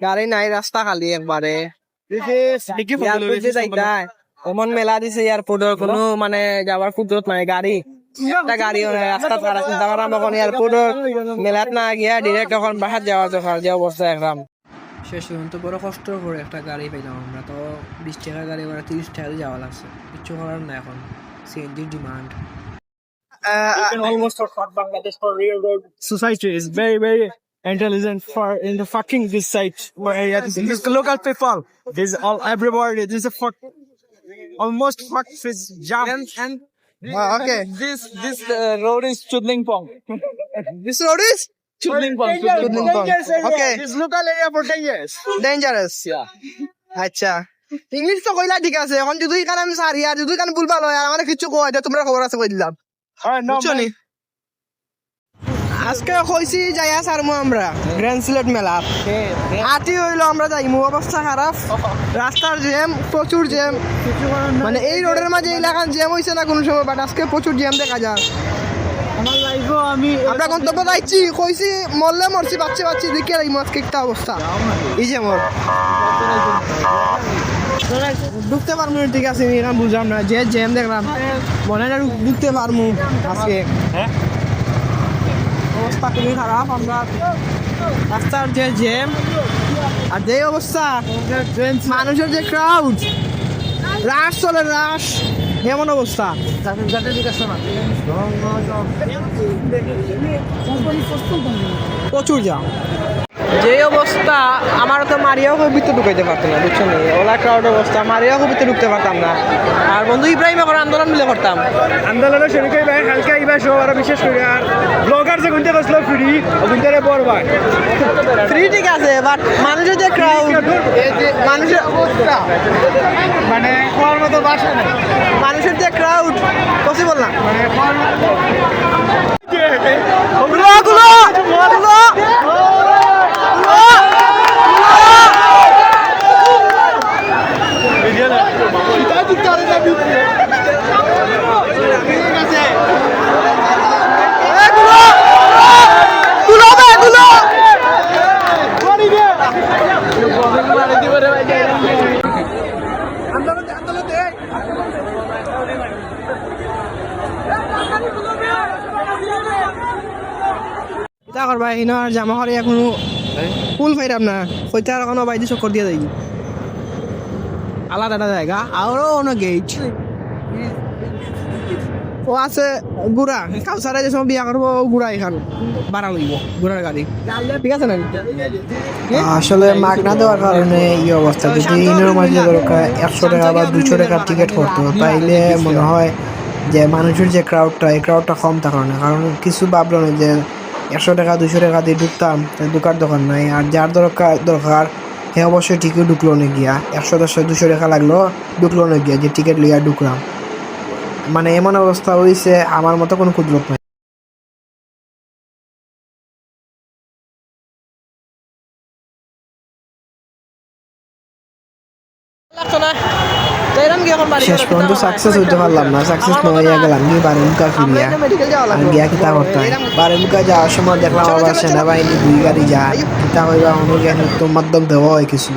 গাড়ি নাই রাস্তা খালি একবারে এমন মেলা দিছে এয়ারপোর্টের কোনো মানে যাবার কুদরত নাই গাড়ি। একটা গাড়িও নাই রাস্তা ছাড়া চিন্তা করা এখন এয়ারপোর্টের মেলাত না গিয়া ডিরেক্ট এখন বাসার যাওয়া দরকার যে অবস্থা একদম। শেষ পর্যন্ত বড় কষ্ট করে একটা গাড়ি পাইলাম আমরা তো বিশ টাকা গাড়ি ভাড়া তিরিশ টাকা যাওয়া লাগছে কিচ্ছু করার না এখন সিএনজির demand You can almost afford Bangladesh for real road. Society is very, very intelligent for in the fucking this site where yeah, this, this local people. This all everybody. This is a fuck. Almost fuck is jam. And, okay. this this uh, road is Chudling Pong. This road is Chudling Pong. Chudling Pong. Okay. This local area for ten years. Dangerous আচ্ছা English তো কইলা ঠিক আছে এখন যদি কারণ আমি সারি আর যদি কারণ ভুলভাল হয় আর আমার কিছু কয় এটা তোমরা খবর আছে কই দিলাম Alright, no, বুঝছো নি? আজকে কইছি যাইয়া সারমু আমরা গ্র্যান্ড সিলেট মেলা। আটি হইল আমরা যাই যাইমু অবস্থা খারাপ। রাস্তার জ্যাম প্রচুর জ্যাম। মানে এই রোডের মাঝে এলাকান জ্যাম হইছে না কোনো সময় বাট আজকে প্রচুর জ্যাম দেখা যায়। আমি আমরা গন্তব্য যাইছি কইছি মরলে মরছি বাচ্চা বাচ্চি দিকে যাইমু আজকে একটা অবস্থা। এই যে মোর ঢুকতে পারব ঠিক আছে বুঝলাম না যে জ্যাম দেখলাম মনে হয় ঢুকতে পারব আজকে। হ্যাঁ? অবস্থা খুবই খারাপ। আমরা রাস্তার যে জ্যাম আর যে অবস্থা মানুষের যে ক্রাউড রাশ চলে রাশ। এমন অবস্থা। প্রচুর জ্যাম। যে অবস্থা আমার তো মারিয়াও খুব ভিতরে ঢুকাইতে পারতো না বুঝছ নি? ওলা ক্রাউড অবস্থা মারিয়াও খুব ভিতরে ঢুকতে পারতাম না। আর বন্ধু ইব্রাহিম এখন আন্দোলন মিলে করতাম। আন্দোলনের শুরুকে ভাই হালকা ইবা সব আরও বিশেষ করে আর ব্লগার যে গুনতে বসল ফ্রি গুনতে বড় ভাই। ফ্রি ঠিক আছে বাট মানুষের যে ক্রাউড মানুষের অবস্থা মানে খাওয়ার মতো বাসা নেই। মানুষের যে ক্রাউড পসিবল না। মানে খাওয়ার মতো এটা করবা হিনো আর জামা করে এখনও ফুল ফাইরাম না কইতে আর কোনো বাইদি চক্কর দিয়ে যাই আলাদা জায়গা আরও অন্য গেট ও আছে গুড়া। কাউসারে যে সময় বিয়া করব গুড়া এখান বাড়া লইব গুড়ার গাড়ি। ঠিক আছে না আসলে মাগ না দেওয়ার কারণে এই অবস্থা। যদি ইনের মাঝে দরকার একশো টাকা বা দুশো টাকার টিকিট করতো তাইলে মনে হয় যে মানুষের যে ক্রাউডটা এই ক্রাউডটা কম থাকার কারণ কিছু ভাবলো না যে একশো টাকা দুশো টাকা দিয়ে ঢুকতাম ঢুকার দোকান নাই। আর যার দরকার দরকার, সে অবশ্যই টিকিট ঢুকলো না গিয়া। একশো দশশো দুশো টাকা লাগল, ঢুকলো না গিয়া যে টিকিট লিয়া ঢুকলাম। মানে এমন অবস্থা হয়েছে আমার মতো কোনো কুদরত নাই। না শেষ পর্যন্ত সাকসেস হইতে পারলাম না। সাকসেস নয় গেলাম গিয়ে বারে মুখা ফিরিয়া আমি গিয়া কিতা করতাম বারে মুখা যাওয়ার সময় দেখলাম আবার সেনাবাহিনী দুই গাড়ি যায়। কিতা হইবা অনুজ্ঞান তো মাধ্যম দেওয়া হয় কিছু।